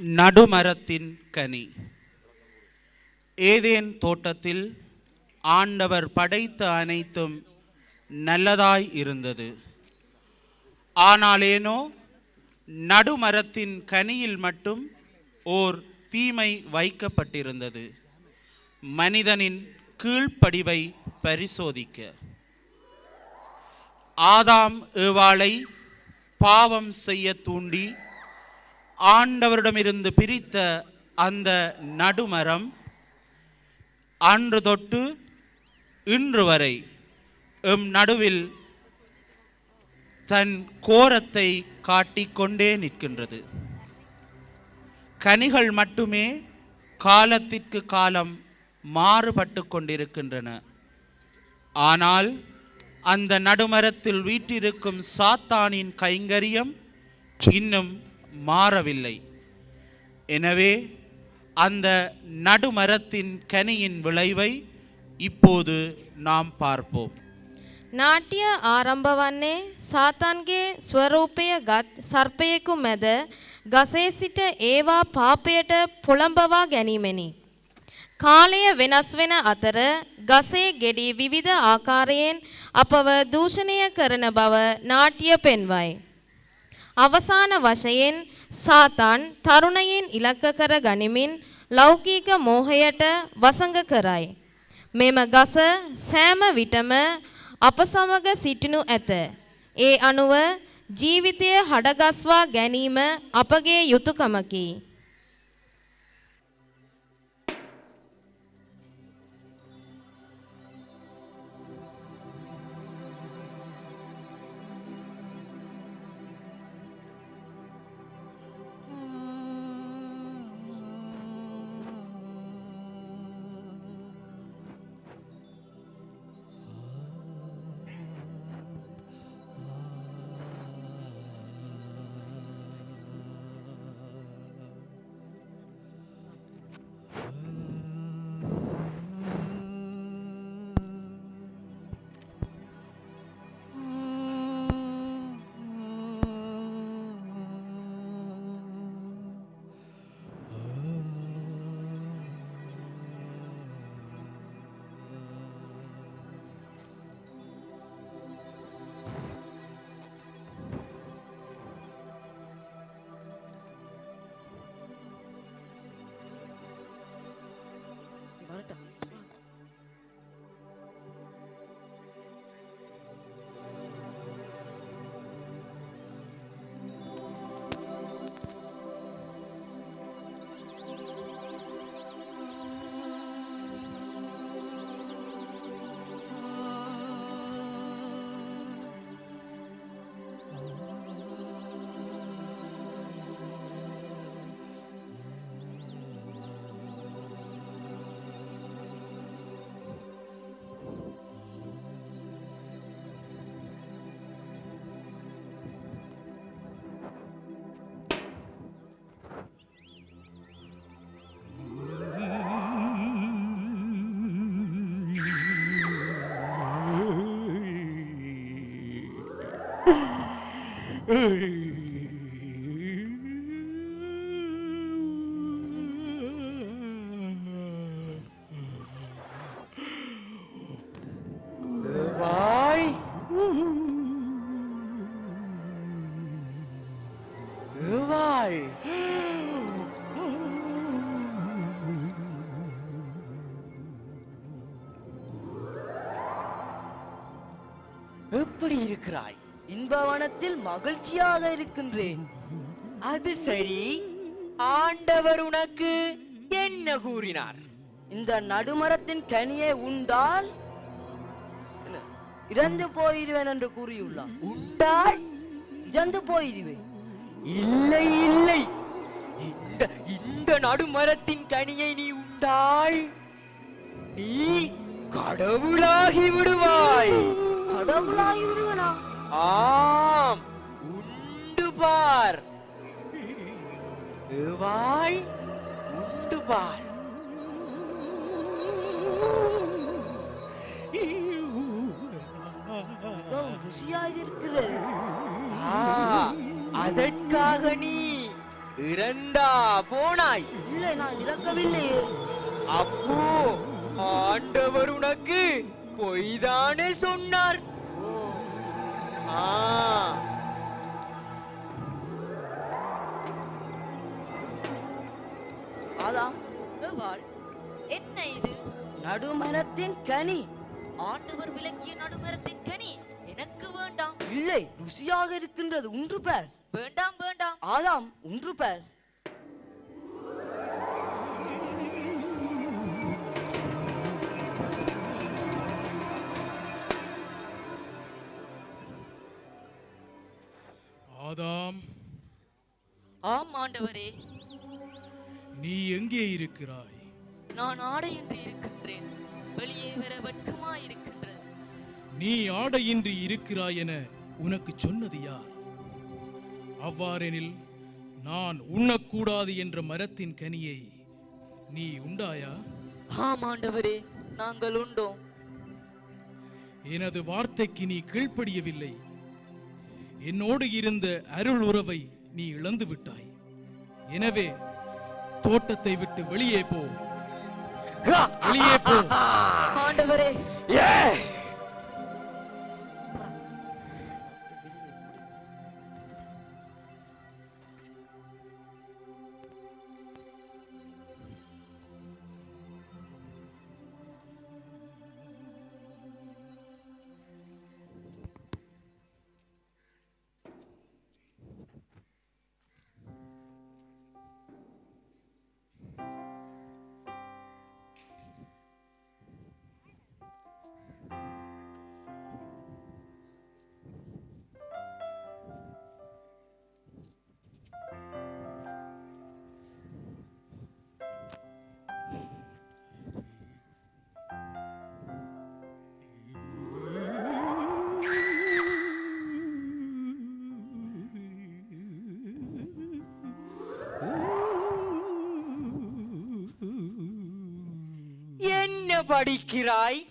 நடுமரத்தின் கனி. Eden தோட்டத்தில் ஆண்டவர் படைத்த அனைத்தும் நல்லதாய் இருந்தது. ஆனாலேனோ நடுமரத்தின் கனியில் மட்டும் ஓர் தீமை வைக்கப்பட்டிருந்தது. மனிதனின் கீழ்ப்படிவை பரிசோதிக்க. ஆதாம் ஏவாளை பாவம் செய்ய தூண்டி ஆண்டவரிடமிருந்து பிரித்த அந்த நடுமரம் அன்று தொட்டு இன்று வரை எம் நடுவில் தன் கோரத்தை காட்டிக்கொண்டே நிற்கின்றது. கனிகள் மட்டுமே காலத்திற்கு காலம் மாறுபட்டு கொண்டிருக்கின்றன. ஆனால் அந்த நடுமரத்தில் வீற்றிருக்கும் சாத்தானின் கைங்கரியம் இன்னும் மாறவில்லை எனவே அந்த நடுமரத்தின் கனியின் விளைவை இப்போது நாம் பார்ப்போம் නාට්‍ය ආරම්භ වන්නේ සාතන්ගේ ස්වරූපය ගත් සර්පයෙකු මැද ගසේ සිට ඒවා පාපයට පොළඹවා ගැනීමෙනි. කාලය වෙනස් වෙන අතර ගසේ ගෙඩි විවිධ ආකාරයෙන් අපව දූෂණය කරන බව නාට්‍ය පෙන්වයි. අවසාන වශයෙන් සාතන් තරුණයින් ඉලක්ක කර ගනිමින් ලෞකීක මෝහයට වසඟ කරයි. මෙම ගස සෑම විටම අප සමග සිටිනු ඇත. ඒ අනුව ජීවිතය හඩගස්වා ගැනීම අපගේ കേട്ടോ வாய் மகிழ்ச்சியாக இருக்கின்றேன். அது சரி. ஆண்டவர் உனக்கு என்ன கூறினார்? இந்த நடுமரத்தின் கனியை உண்டால் இறந்து போயிடுவேன் என்று கூறியுள்ளார். உண்டாய் இறந்து போயிடுவேன் இல்லை இல்லை. இந்த இந்த நடுமரத்தின் கனியை நீ உண்டாய் நீ கடவுளாகி விடுவாய். கடவுளாகி விடுவனா? ஆம். பார். வாய் உண்டு பார். ருசியாக இருக்கிறது அதற்காக நீ இறந்தா போனாய். இல்லை நான் இறக்கவில்லையே அப்போ ஆண்டவர் உனக்கு பொய்தானே சொன்னார். ஆ. என்ன இது? நடுமரத்தின் கனி. ஆண்டவர் விளக்கிய நடுமரத்தின் கனி எனக்கு வேண்டாம். இல்லை ருசியாக இருக்கின்றது உன்று பேர். வேண்டாம் வேண்டாம். ஆதாம் உன்று பேர். ஆதாம். ஆம் ஆண்டவரே. நீ எங்கே இருக்கிறாய்? நான் ஆடையின்றி இருக்கின்றேன். வெளியே வர இருக்கின்றது. நீ ஆடையின்றி இருக்கிறாய் என உனக்கு சொன்னது யார்? அவ்வாறெனில் நான் உண்ணக்கூடாது என்ற மரத்தின் கனியை நீ உண்டாயா? ஆம் ஆண்டவரே நாங்கள் உண்டோம். எனது வார்த்தைக்கு நீ கீழ்ப்படியவில்லை. என்னோடு இருந்த அருள் உறவை நீ இழந்து விட்டாய் எனவே தோட்டத்தை விட்டு வெளியே போ. வெளியே போ. ஆண்டவரே. படிக்கிறாய்?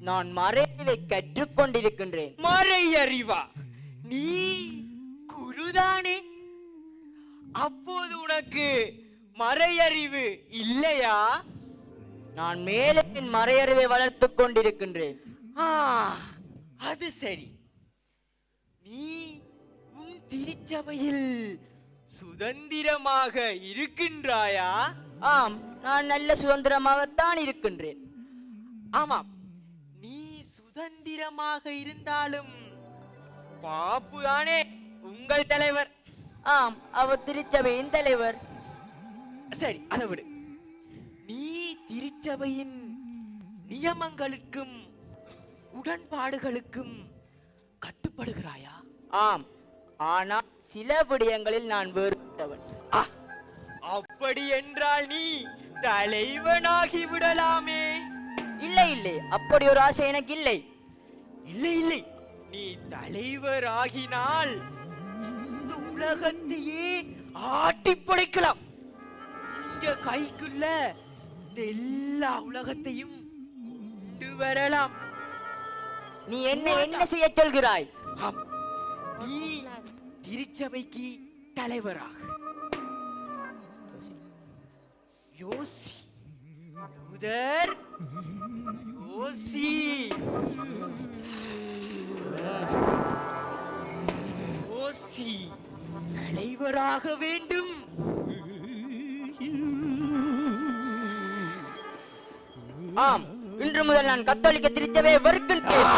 நான் மறைவை கற்றுக்கொண்டிருக்கின்றேன். மறை அறிவா நீ குருதானே? அப்போது உனக்கு மறையறிவு இல்லையா? நான் மேலே என் மறையறிவை வளர்த்துக் கொண்டிருக்கின்றேன். ஆ அது சரி. நீ உன் திருச்சபையில் சுதந்திரமாக இருக்கின்றாயா? ஆம் நான் நல்ல சுதந்திரமாகத்தான் இருக்கின்றேன். ஆமாம் நீ சுதந்திரமாக இருந்தாலும் பாப்பு தானே உங்கள் தலைவர். ஆம் அவர் திருச்சபையின் தலைவர். சரி அதை விடு. நீ திருச்சபையின் நியமங்களுக்கும் உடன்பாடுகளுக்கும் கட்டுப்படுகிறாயா? ஆம் ஆனால் சில விடயங்களில் நான் வேறுபட்டவன். ஆ, அப்படி என்றால் நீ தலைவனாகி விடலாமே. இல்லை இல்லை. அப்படி ஒரு ஆசை எனக்கு இல்லை. இல்லை இல்லை. நீ தலைவர் ஆகினால் இந்த உலகத்தையே ஆட்டி படைக்கலாம். இந்த கைக்குள்ள இந்த எல்லா உலகத்தையும் கொண்டு வரலாம். நீ என்ன என்ன செய்ய சொல்கிறாய்? நீ திருச்சபைக்கு தலைவராக. யோசி. யூதர் யோசி. யோசி. தலைவராக வேண்டும். ஆம் இன்று முதல் நான் கத்தோலிக்க திருச்சபையை வெறுக்கின்றேன்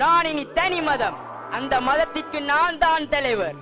நான் இனி தனி மதம். அந்த மதத்திற்கு நான் தான் தலைவர்.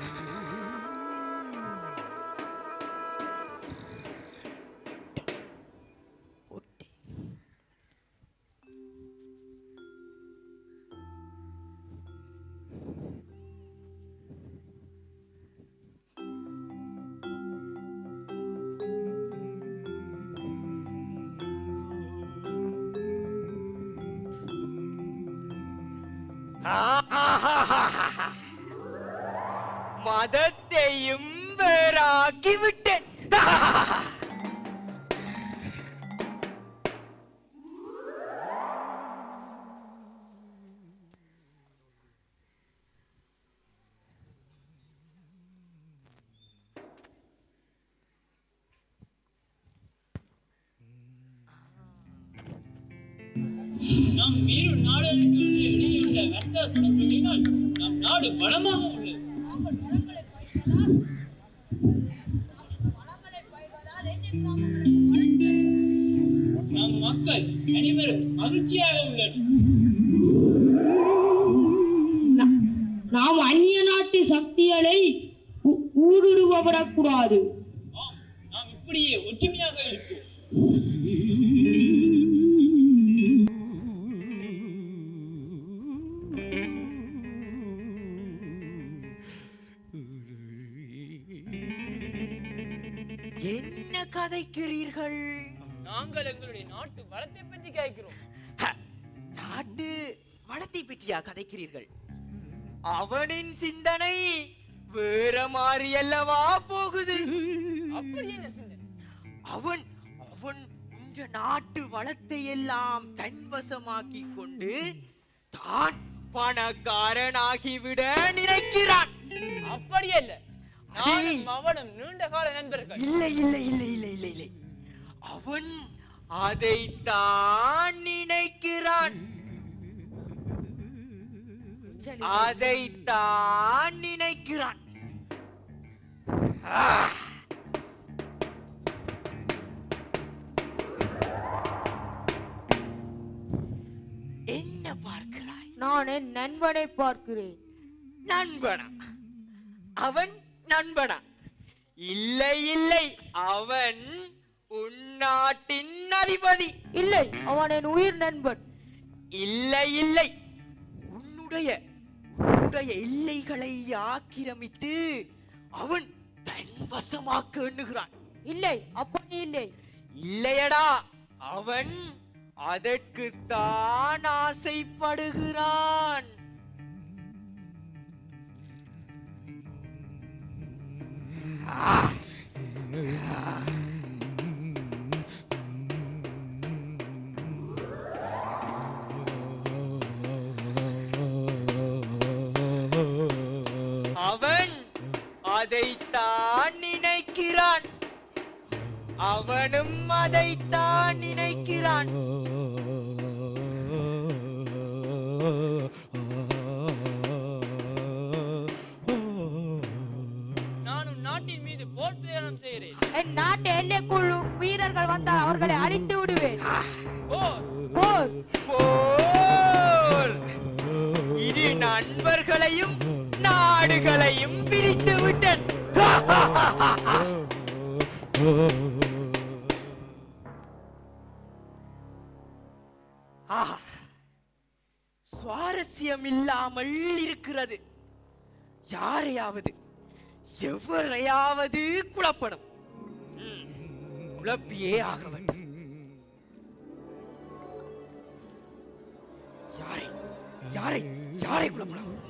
நம் மீறும் நாடுகளுக்கு இடையுள்ள வர்த்தக தொடர்புகளினால் நம் நாடு வளமாக உள்ளது. நம் மக்கள் அனைவரும் மகிழ்ச்சியாக உள்ளனர். நாம் அந்நிய நாட்டு சக்திகளை ஊடுருவப்படக்கூடாது அவனின் சிந்தனை வேற மாதிரி அல்லவா போகுது? அவன் அவன் இந்த நாட்டு வளத்தை எல்லாம் தன்வசமாக்கி கொண்டு தான் பணக்காரனாகிவிட நினைக்கிறான். அப்படி அல்ல நானும் அவனும் நீண்ட கால நண்பர்கள். இல்லை இல்லை இல்லை இல்லை இல்லை இல்லை. அவன் அதைத்தான் நினைக்கிறான். அதைத்தான் நினைக்கிறான். என்ன பார்க்கிறாய்? நான் என் நண்பனை பார்க்கிறேன். நண்பனா? அவன் நண்பனா? இல்லை இல்லை. அவன் உன்னாட்டின் அதிபதி. இல்லை அவன் என் உயிர் நண்பன். இல்லை இல்லை. உன்னுடைய உன்னுடைய எல்லைகளை ஆக்கிரமித்து அவன் தன் வசமாக்க எண்ணுகிறான். இல்லை அப்படி இல்லை. இல்லையடா அவன் அதற்குத்தான் ஆசைப்படுகிறான். அவன் அதைத்தான் நினைக்கிறான். அவனும் அதைத்தான் நினைக்கிறான். நானும் நாட்டின் மீது போர் பிரயாணம் செய்கிறேன். என் நாட்டு எல்லைக்குள் வீரர்கள் வந்தால் அவர்களை அழித்து விடுவேன். போர். போர். போர். இரு நண்பர்களையும் நாடுகளையும் பிரித்து விட்டன். ஆஹா. சுவாரஸ்யம் இல்லாமல் இருக்கிறது. யாரையாவது எவரையாவது குழப்பணும். குழப்பியே ஆக வேண்டும். யாரை யாரை யாரை குழப்பலாம்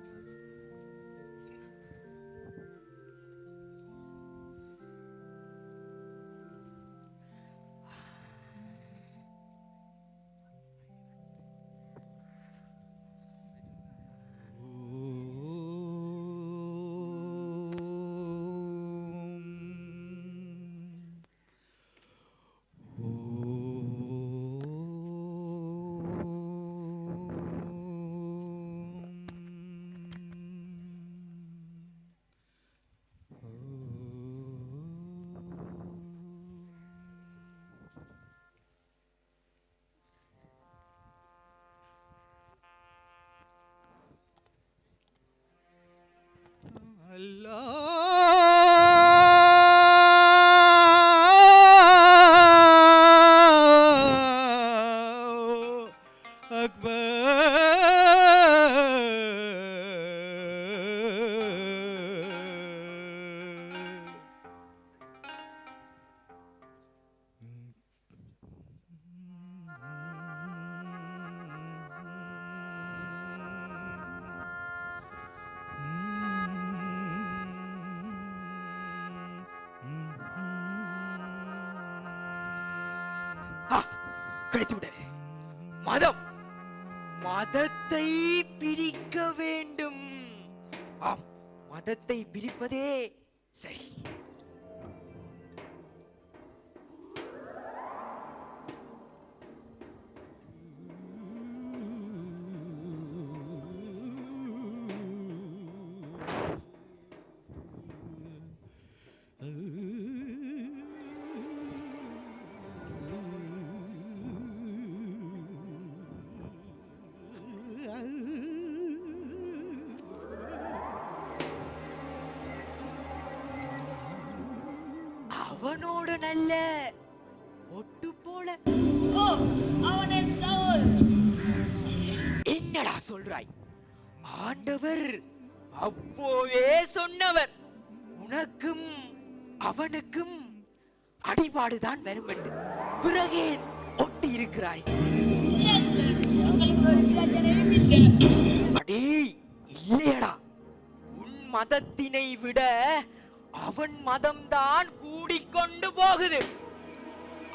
நல்ல ஒட்டு போல. என்னடா சொல்றாய்? ஆண்டவர் அப்போவே சொன்னவர். உனக்கும் அவனுக்கும் அடிபாடுதான் வரும் என்று பிறகே ஒட்டி இருக்கிறாய் அவன் மதம்தான் கூடிக்கொண்டு போகுது.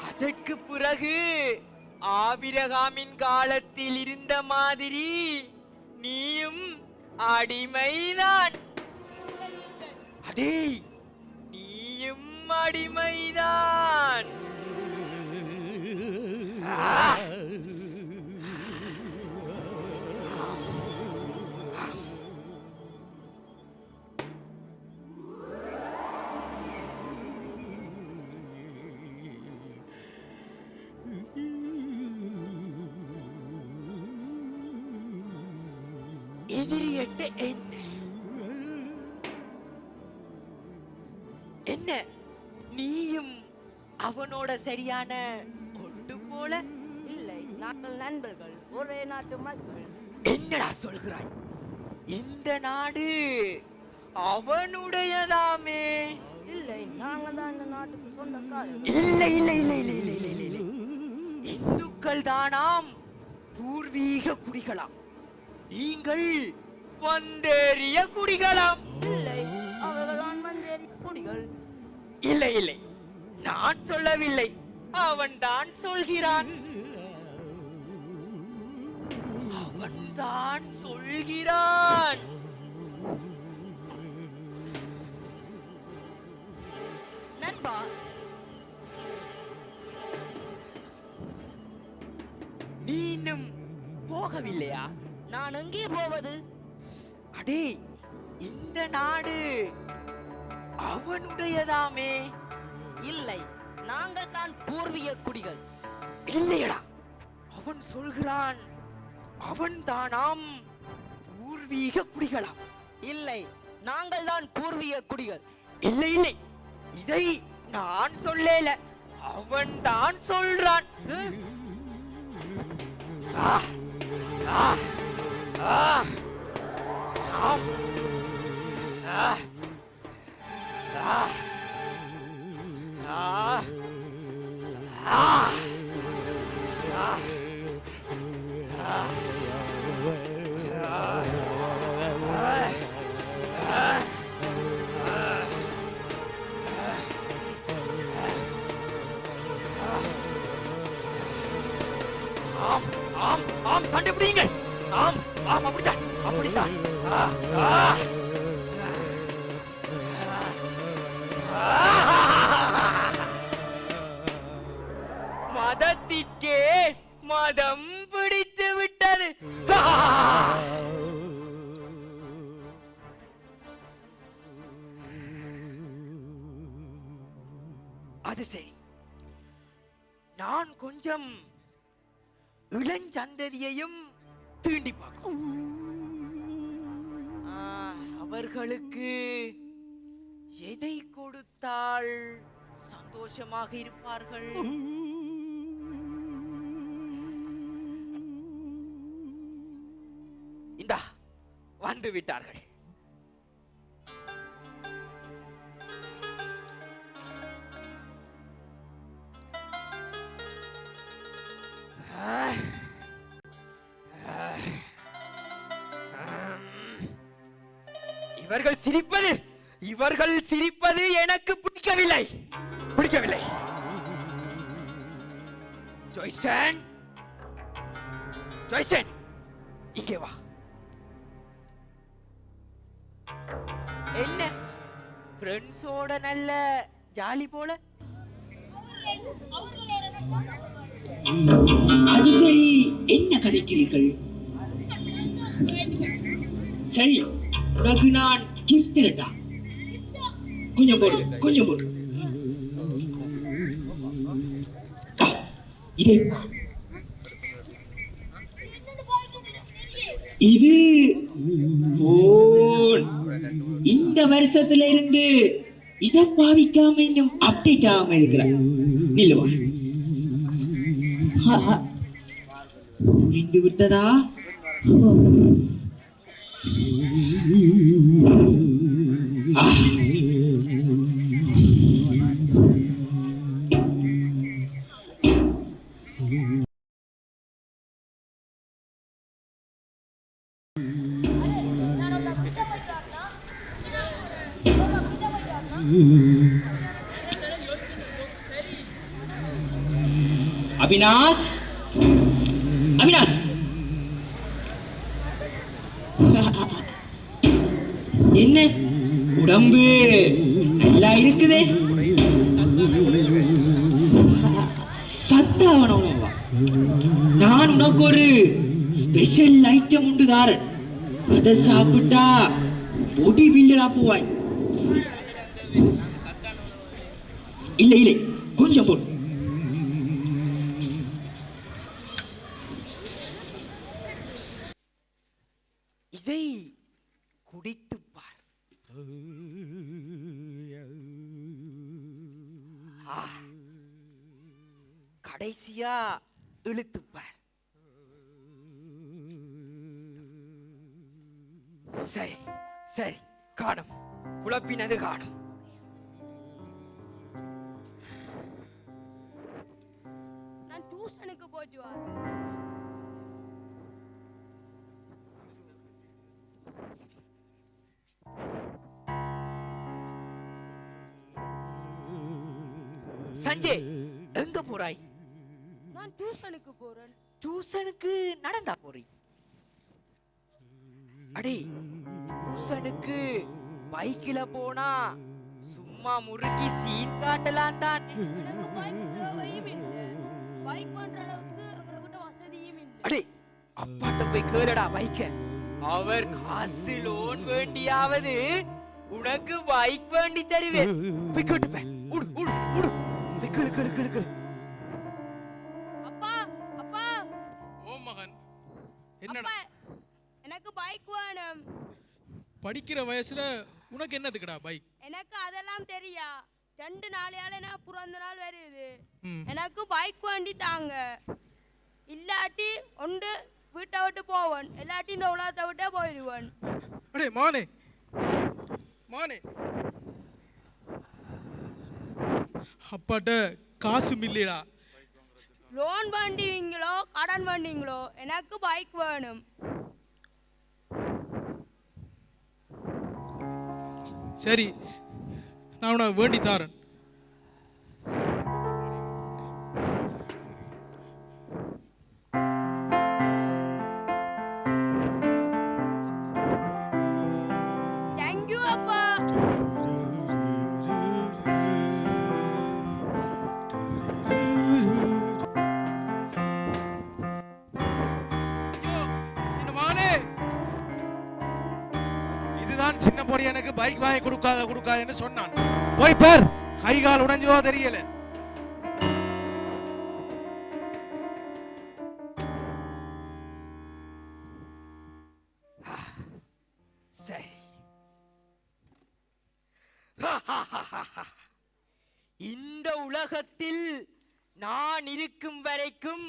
அதற்கு பிறகு ஆபிரகாமின் காலத்தில் இருந்த மாதிரி நீயும் அடிமைதான். அடே நீயும் அடிமைதான். அவனோட சரியான ஒட்டு போல. இல்லை நாங்கள் நண்பர்கள் ஒரே நாட்டு மக்கள். என்னடா சொல்கிறாய்? இந்த நாடு அவனுடையதாமே. இல்லை நாங்கள் தான் இந்த நாட்டுக்கு சொந்தக்காரர்கள். இல்லை இல்லை இல்லை இல்லை இல்லை இல்லை இல்லை, இந்துக்கள் தானாம் பூர்வீக குடிகளாம். நீங்கள் வந்தேறிய குடிகளாம். இல்லை அவர்கள் தான் வந்தேறி குடிகள். இல்லை இல்லை. நான் சொல்லவில்லை. அவன் தான் சொல்கிறான். அவன் தான் சொல்கிறான். நண்பா. நீ இன்னும் போகவில்லையா? நான் எங்கே போவது? அடே இந்த நாடு அவனுடையதாமே. இல்லை நாங்கள் தான் பூர்வீக குடிகள். இல்லையடா. அவன் சொல்கிறான் அவன் தானாம் பூர்வீக குடிகளாம் இல்லை நாங்கள் தான் பூர்வீக குடிகள். இல்லை இல்லை. இதை நான் சொல்லல. அவன் தான் சொல்றான் ஆ, ஆ, ஆ, ஆம். ஆம் ஆம் சண்டை பிடிங்க ஆம் ஆம் அப்படித்தான் அப்படித்தான் ஆ, ஆ. ஆ அது சரி. நான் கொஞ்சம் இளஞ்சந்ததியையும் தீண்டி பார்க்கும். அவர்களுக்கு எதை கொடுத்தால் சந்தோஷமாக இருப்பார்கள்? வந்து விட்டார்கள். இவர்கள் சிரிப்பது இவர்கள் சிரிப்பது எனக்கு பிடிக்கவில்லை. பிடிக்கவில்லை. ஜோய்ஸ்டன் ஜோய்ஸ்டன் இங்கே வா. என்ன? ஃப்ரெண்ட்ஸோட நல்ல ஜாலி போல? அது சரி. என்ன கதைக்கிறீர்கள்? சரி உனக்கு நான் கிஃப்ட் தரட்டா? கொஞ்சம் போடு கொஞ்சம் போடு. ஆ, இதே பார். இது இந்த வருஷத்துல இருந்து இத பாவிக்காம இன்னும் அப்டேட் ஆகாம இருக்கிற நில்லுவா புரிந்து விட்டதா? அவினாஷ் அவினாஷ் என்ன உடம்பு? நல்லா இருக்குதே. சத்தாவனவா நான் உனக்கு ஒரு ஸ்பெஷல் ஐட்டம் உண்டு தாரன். அதை சாப்பிட்டா பொடி பில்டரா போவாய். இல்லை இல்லை கொஞ்சம் போடு இதை குடித்துப் பார். கடைசியா இழுத்துப்பார் சரி சரி காணும். குழப்பினது காணும். நான் டியூஷனுக்கு போயிட்டு வரேன். டியூஷனுக்கு போறேன். டியூசனுக்கு நடந்தா போறீ. அடே டியூசனுக்கு பைக்கில போனா சும்மா முறுக்கி சீன் காட்டலாம் தான். அடே அப்பாட்ட போய் கேளடா பைக்க. அவர் காசு லோன் வேண்டியாவது உனக்கு பைக் வேண்டி தருவேன். போய் கேட்டு போய் உடு உடு. உடு கேளு கேளு கேளு கேளு. என்னடா? எனக்கு பைக் வேணும். படிக்கிற வயசுல உனக்கு என்னதுக்குடா பைக் எனக்கு அதெல்லாம் தெரியா. ரெண்டு நாளையால எனக்கு பிறந்த நாள் வருது. எனக்கு பைக் வேண்டி தாங்க. இல்லாட்டி ஒன்று வீட்டை விட்டு போவேன். இல்லாட்டி இந்த உலகத்தை விட்டே போயிடுவேன். அடே மானே. மானே. அப்பாட்ட காசு இல்லைடா. லோன் வண்டிங்களோ கடன் வண்டிங்களோ எனக்கு பைக் வேணும். சரி நான் உனக்கு வேண்டி தாரன். கொடுக்காத கொடுக்காதன்னு சொன்னான். போய் பார் கை கால் உடைஞ்சதோ தெரியல. சரி. இந்த உலகத்தில் நான் இருக்கும் வரைக்கும்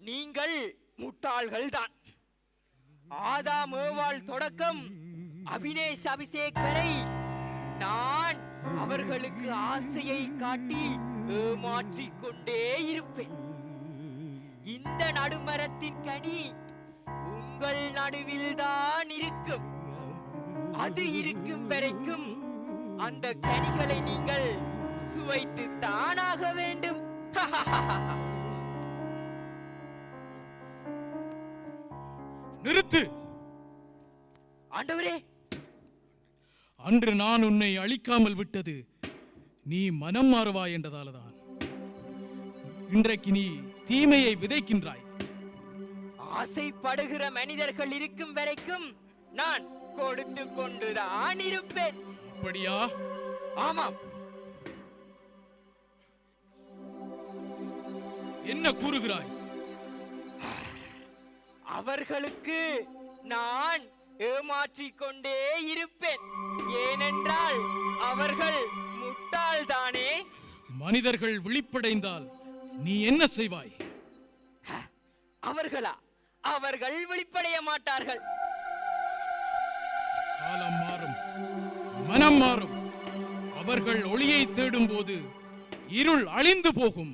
நீங்கள் முட்டாள்கள் தான் ஆதாம் ஏவாள் தொடக்கம் அபினேஷ் அபிஷேக் வரை நான் அவர்களுக்கு ஆசையை காட்டி ஏமாற்றிக் கொண்டே இருப்பேன். இந்த நடுமரத்தின் கனி உங்கள் நடுவில் தான் இருக்கும். அது இருக்கும் வரைக்கும் அந்த கனிகளை நீங்கள் சுவைத்து தானாக வேண்டும். நிறுத்து. ஆண்டவரே அன்று நான் உன்னை அழிக்காமல் விட்டது. நீ மனம் மாறுவாய் என்றதாலதான். இன்றைக்கு நீ தீமையை விதைக்கின்றாய். ஆசைப்படுகிற மனிதர்கள் இருக்கும் வரைக்கும் நான் கொடுத்து கொண்டுதான் இருப்பேன். அப்படியா? ஆமாம். என்ன கூறுகிறாய்? அவர்களுக்கு நான் ஏமாற்றிக் கொண்டே இருப்பேன். ஏனென்றால் அவர்கள் முட்டாள்தானே? மனிதர்கள் விழிப்படைந்தால் நீ என்ன செய்வாய்? அவர்களா? அவர்கள் வெளிப்படைய மாட்டார்கள். காலம் மாறும் மனம் மாறும். அவர்கள் ஒளியை தேடும் போது இருள் அழிந்து போகும்.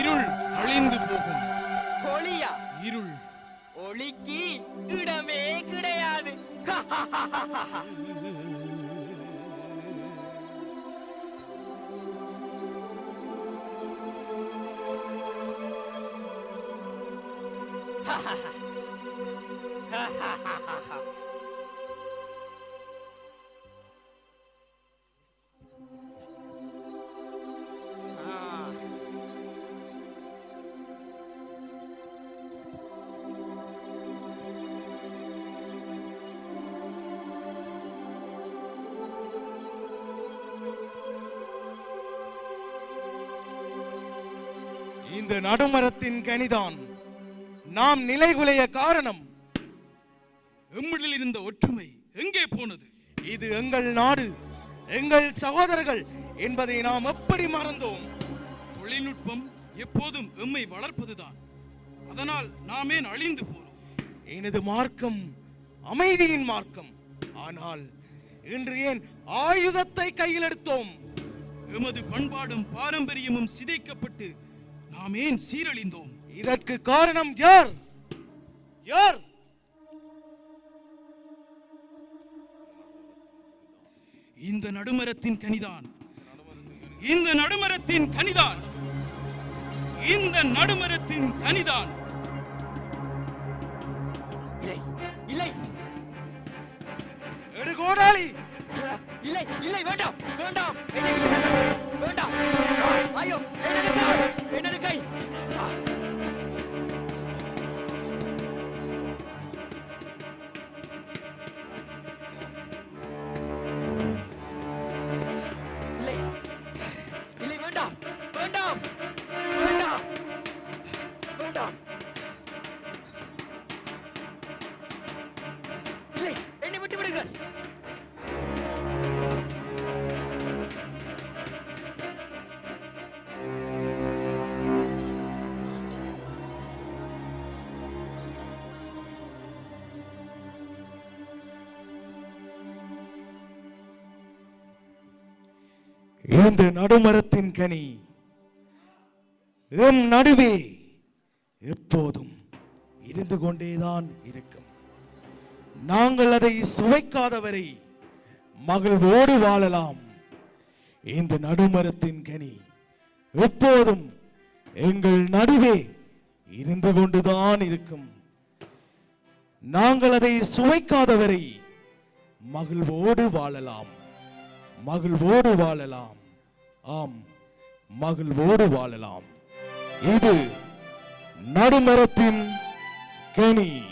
இருள் அழிந்து போகும். ஒளியா? இருள் ஒளிக்கு இடமே கிடையாது இந்த நடுமரத்தின் கனிதான். நாம் நிலைகுலைய காரணம். எம்மிடில் இருந்த ஒற்றுமை எங்கே போனது? இது எங்கள் நாடு எங்கள் சகோதரர்கள் என்பதை நாம் எப்படி மறந்தோம்? தொழில்நுட்பம் எப்போதும் எம்மை வளர்ப்பதுதான். அதனால் நாமேன் அழிந்து போறோம் எனது மார்க்கம் அமைதியின் மார்க்கம். ஆனால் இன்று ஏன் ஆயுதத்தை கையில் எடுத்தோம்? எமது பண்பாடும் பாரம்பரியமும் சிதைக்கப்பட்டு நாம் ஏன் சீரழிந்தோம். இதற்கு காரணம் யார்? யார்? இந்த நடுமரத்தின் கனிதான். இந்த நடுமரத்தின் கனிதான். இந்த நடுமரத்தின் கனிதான். இல்லை இல்லை. எடு கோடாளி இல்லை இல்லை வேண்டாம் வேண்டாம். வேண்டாம். ஐயோ எனது இந்த நடுமரத்தின் கனி. எம் நடுவே எப்போதும் இருந்து கொண்டேதான் இருக்கும். நாங்கள் அதை சுவைக்காதவரை மகிழ்வோடு வாழலாம். இந்த நடுமரத்தின் கனி எப்போதும் எங்கள் நடுவே இருந்து கொண்டுதான் இருக்கும். நாங்கள் அதை சுவைக்காதவரை மகிழ்வோடு வாழலாம். மகிழ்வோடு வாழலாம். ஆம் மகிழ்வோடு வாழலாம். இது நடுமரத்தின் கனி.